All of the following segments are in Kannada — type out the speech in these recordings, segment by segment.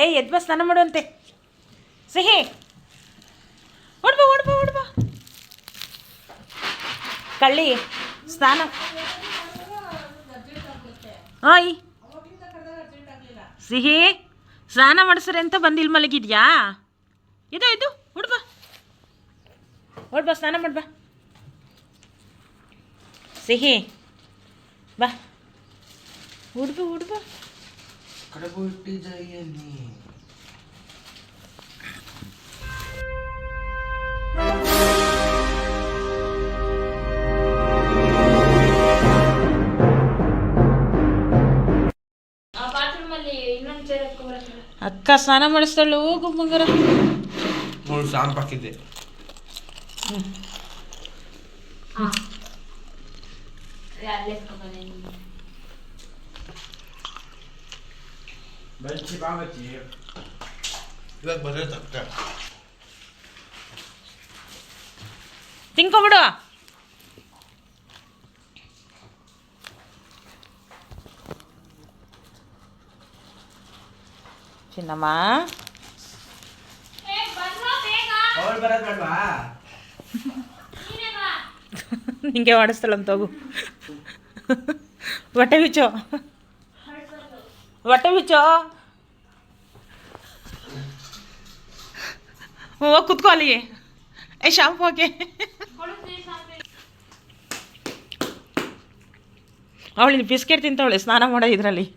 ಏಯ್ ಎದ್ಬ ಸ್ನಾನ ಮಾಡುವಂತೆ. ಸಿಹಿ. ಓಡ್ಬಾ ಓಡ್ಬಾ ಓಡ್ಬಾ ಕಳ್ಳಿ, ಸ್ನಾನ. ಓಯ್ ಸಿಹಿ, ಸ್ನಾನ ಮಾಡಿಸ್ರಿ ಅಂತ ಬಂದಿಲ್ ಮಲಗಿದ್ಯಾ? ಇದು ಇದು ಹುಡ್ಬ ಹೊಡ್ಬಾ ಸ್ನಾನ ಮಾಡ್ಬಾ ಸಿಹಿ, ಬಾ. ಹುಡ್ಬ ಹುಡ್ಬಾ ಕಡಬುಟ್ಟಿದೆಯನ್ನಿ ಆ ಬಾತ್ರೂಮ್ ಅಲ್ಲಿ ಇನ್ನೊಂದು ಚೇರ್ ಎತ್ಕೊಂಡ್ಬರಕ್ಕೆ ಅಕ್ಕ ಸ್ನಾನ ಮಾಡಿಸ್ತಾಳು ಹೋಗು ಮಂಗರ ಮೂರು ಶಾಂಪ್ ಹಾಕಿದ್ದೆ. ಅಲ್ಲೇ ಎತ್ಕೊಂಡ್ಬನ್ನಿ ಬಚ್ಚಿ ಬಾ ಬಚ್ಚಿ ಇವಾಗ ಬರೋದು ಅಕ್ಕ ತಿನ್ಕೊಬಿಡು ಚಿನ್ನಮ್ಮ ಅವಳು ಬರೋದು ಬೇಡವಾ ನಿಂಗೆ ಮಾಡಿಸ್ತಾಳಂತ ಹೋಗು ಹೊಟ್ಟೆ ಬಿಚ್ಚೋ ಹೊಟ್ಟೆ ಬಿಚ್ಚೋ. ಹೋಗಿ ಕುತ್ಕೋ ಅಲ್ಲಿ. ಏ, ಶಾಂಪು ಹಾಕಿ. ಅವಳು ಬಿಸ್ಕೆಟ್ ತಿಂತವಳೆ, ಸ್ನಾನ ಮಾಡೋ ಇದರಲ್ಲಿ.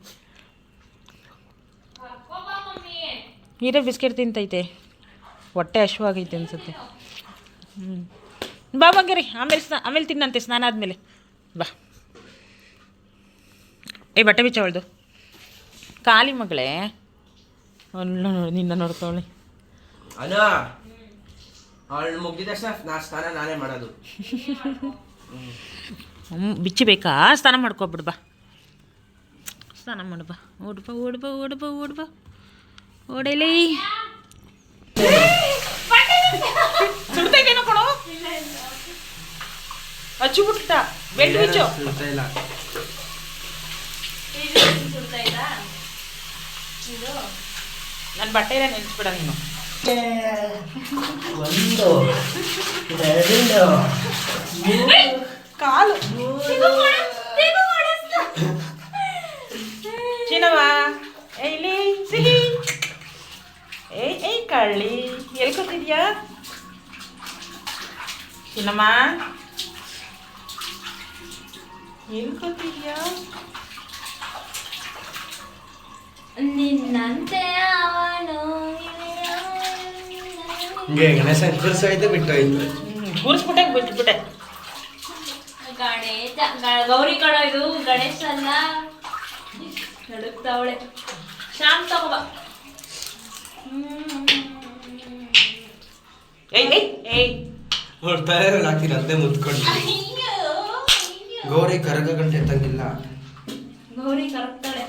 ಹೀರೆ ಬಿಸ್ಕೆಟ್ ತಿಂತೈತೆ. ಹೊಟ್ಟೆ ಹಶ್ವಾಗೈತೆ ಅನ್ಸುತ್ತೆ. ಹ್ಞೂ ಬಾ ಬಂಗಾರಿ, ಆಮೇಲೆ ಸ್ನಾ, ಆಮೇಲೆ ತಿನ್ನಂತೆ, ಸ್ನಾನ ಆದಮೇಲೆ. ಬಾ. ಏ, ಬಟ್ಟೆ ಬಿಚ್ಚವಳ್ದು ಖಾಲಿ ಮಗಳೇ. ಅಲ್ಲ ನೋಡಿ ನಿನ್ನ ನೋಡ್ಕೊಳ್ಳಿ ಅಲ್ಲ ಅವಳು ಮುಗಿದ ತಕ್ಷಣ ನಾ ಸ್ನಾನ ನಾನೇ ಮಾಡೋದು. ಹ್ಞೂ ಬಿಚ್ಚಬೇಕಾ ಸ್ನಾನ ಮಾಡ್ಬ ಸ್ನಾನ ಓಡ್ಬ ಬಾ. ಓಡ್ ಬಾ ಓಡ್ ಬಾ ಓಡ್ ಬಾ ಓಡ್ ಬಾ. ಓಡಲಿ. ಸುಡ್ತೈತೇನೋ ಕಣೋ. ಹಚ್ಚು ಬಿಟ್ಟ ಬೆಂಡ್ ಬಿಚ್ಚು ಇಲ್ಲ. ನನ್ನ ಬಟ್ಟೆ ನೆನ್ಸ್ಬಿಡ ನೀನು. ಒಂದು ಎರಡು ಕಾಲು. ಚಿನ್ನವ. ಏಯ್ಲಿ ಸಿಹಿ. ಏಯ್ ಏಯ್ ಕಳ್ಳಿ. ಎಲ್ಲಿ ಕೂತಿದ್ಯಾ? ಚಿನ್ನಮ್ಮ. ಎಲ್ಲಿ ಕೂತಿದ್ಯಾ? ನಿನ್ನಂತೆ ಅವನು ಹಿಂಗೆ ಗಣೇಶ ಕೂರಿಸೋಯ್ತು ಬಿಟ್ಟೋಯ್ತು ಕೂರಿಸ್ಬಿಟ್ಟೆ ಬಿಟ್ಬಿಟ್ಟೆ. ಗಣೇಶ ಗೌರಿ ಕಡೋ ಇದು ಗಣೇಶ ಅಲ್ಲ. ನಡುಕ್ತಾವಳೆ ಶಾಂತ್ ತಗೋಬ ಏಯ್ ಏಯ್ ಏಯ್. ಹೊಡ್ತಾರೆ ಹಾಕ್ತೀರ? ಅದೇ ಮುತ್ಕೊಂಡು. ಗೌರಿ ಕರಗ ಗಂಟೆ ತಂಗಿಲ್ಲ ಗೌರಿ ಕರಗ್ತಾಳೆ.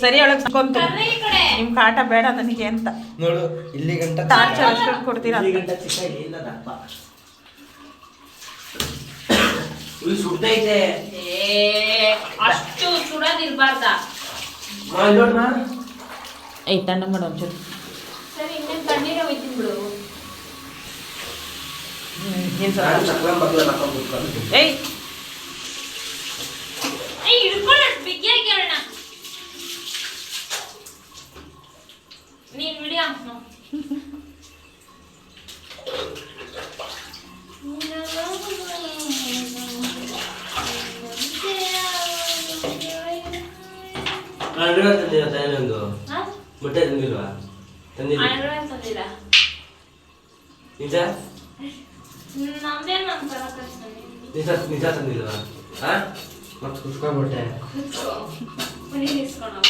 ಸರಿ ಒಳಗೆ ಸ್ಕೊಂತು ನಿಮ್ಮ ಕಾಟ ಬೇಡ ನನಗೆ ಅಂತ. ನೋಡು ಇಲ್ಲಿ ಗಂಟ ಟಾರ್ಚರ್ ಅಷ್ಟೊಂದು ಕೊಡ್ತೀರಾ ಇಲ್ಲಿ ಗಂಟ ಚಿಕ್ಕ ಇಲ್ಲ ದಪ್ಪ ಇಲ್ಲಿ ಸುಡ್ತೈತೆ ಏ ಅಷ್ಟು ಸುಡೋದಿರ್ಬಾರ್ದ ಏಯ್ ತಣ್ಣ ಮಾಡು ಒಂಚೂರು. ಸರಿ ಇನ್ನೇನು ತಣ್ಣೀರ ಒಯ್ತೀನಿ ಬಿಡು. ಏಯ್ ವಿಡಿಯೋ ಅಲ್ವಾ ತಾಯಿನೊಂದು ಮೊಟ್ಟೆ ತಂದಿಲ್ವಾ? ತಂದಿಲ್ಲ ತಂದಿಲ್ಲ. ನಿಜ? ನಿಜ ನಿಜ ತಂದಿಲ್ವಾ? ಹಾ ಮತ್ತೆ ಕುತ್ಕೊಂಡ್ಬಿಟ್ಟೆ ಮನೆ ಏನೋ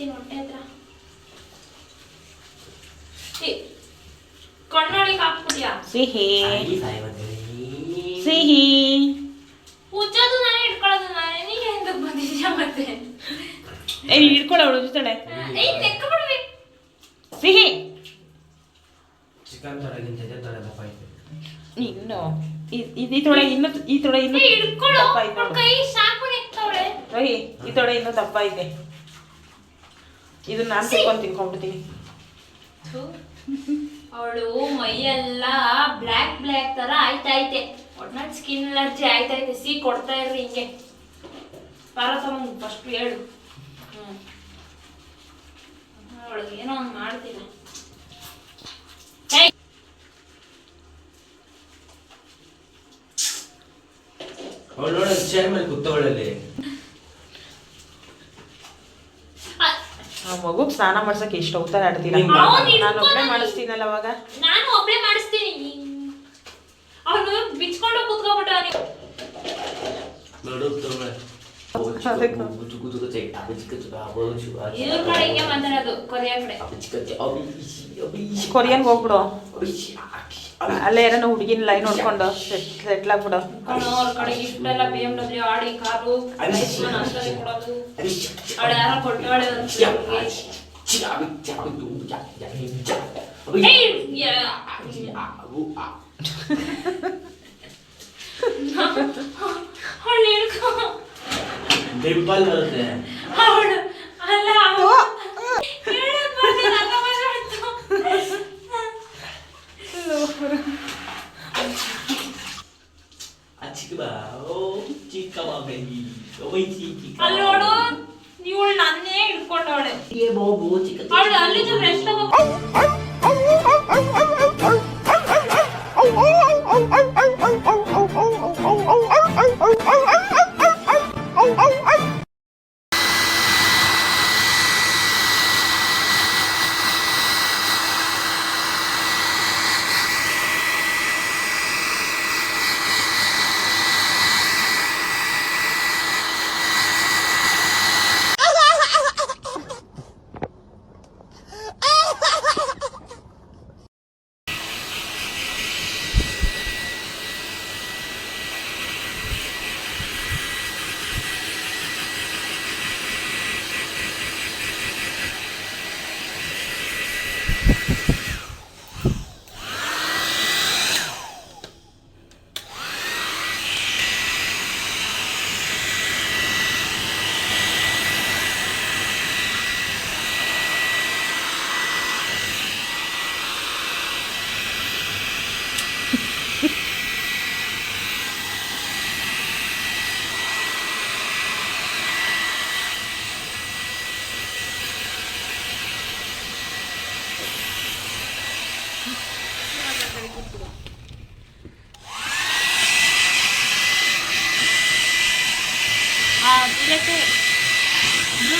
ಹಚ್ತೀನಿ ಹೊಟ್ಟೆ ಹತ್ರ ಕಣ್ಣೊಳಗೆ ಹಾಕ್ಬಿಟ್ಯಾ ಸಿಹಿ. ಮತ್ತೆ ಸಿಹಿ. ಉಜ್ಜೋದು ನಾನೇ ಇಟ್ಕೊಳ್ಳೋದು ನಾನೇ. ಏ ಇಟ್ಕೊಳ್ಳ ಅವಳು ಜೊತೆಳೆ ಏಯ್ ನೆಕ್ಕ ಬಿಡ್ವಿ ಸಿಹಿ. ಚಿಕನ್ ತೊಡಗಿಂತ ಇದೆ ತೊಡೆ ದಪ್ಪ ಐತೆ ಇನ್ನು ಇ- ಇದ್- ಈ ತೊಳೆ ಇನ್ನು ಈ ತೊಳೆ ಇನ್ನು ಇಟ್ಕೊಳ್ಳೋ ಕೈ ಸಾಕು ನೆಕ್ತವಳೆ. ರೋಹಿ ಈ ತೊಳೆ ಇನ್ನು ದಪ್ಪ ಐತೆ. ಇದನ್ನ ನಾನು ತಿನ್ಕೊಂಡು ತಿನ್ಕೊಂಡ್ಬಿಡ್ತೀನಿ ಅವಳು ಮೈಯೆಲ್ಲ ಬ್ಲ್ಯಾಕ್ ಬ್ಲ್ಯಾಕ್ ತರ ಆಯ್ತಾಯ್ತೆ ಒಟ್ನಲ್ಲಿ ಸ್ಕಿನ್ ಅಲರ್ಜಿ ಆಯ್ತಾಯ್ತೆ ಸಿ ಕೊಡ್ತಾ ಇರ್ರಿ ಹಿಂಗೆ. ಪಾರತಮ್ಮ ಫಸ್ಟ್ ಹೇಳು ಹ್ಮ್. ಅವಳಿಗೆ ಏನೋ ಒಂದು ಮಾಡ್ತೀನಿ ಅವಳು ನೋಡ ಚೇರ್ ಮೇಲೆ ಕೂತವಳಲ್ಲಿ ಆ ಮಗುಗ್ ಸ್ನಾನ ಮಾಡ್ಸಕ್ ಎಷ್ಟು ಹೋಗ್ತಾರೆ ಆಡ್ತೀನಿ ನೀನ್ ನಾನು ಒಬ್ಬಳೆ. ಮಾಡಿಸ್ತೀನಲ್ಲ ಅವಾಗ? ನಾನು ಒಬ್ಳೆ ಮಾಡಿಸ್ತೀನಿ. ಅವನು ಬಿಚ್ಕೊಂಡು ಕುತ್ಕೊಬಿಟ್ಟು ಕೊರಿಯನ್ ಹೋಗ್ಬಿಡು. ಅಲ್ಲೇ ಏನಾರ ಹುಡುಗಿನ ಲೈನ್ ನೋಡ್ಕೊಂಡು ಸೆಟ್ಲ್ ಆಗ್ಬಿಡು ಅವನು ಅವ್ರ ಚಿಕ್ಕ ಬಾ ಬೇಬಿ ಓಯ್ ಚಿಕ್ಕ ಅಲ್ಲಿ ನೋಡು ಇವಳು ನನ್ನೇ ಹಿಡ್ಕೊಂಡವಳೆ ಏ ಬಾಬು ಚಿಕ್ಕ ಅವಳು ಅಲ್ಲಿಂದ ರೆಸ್ಟ್ ತಗೋ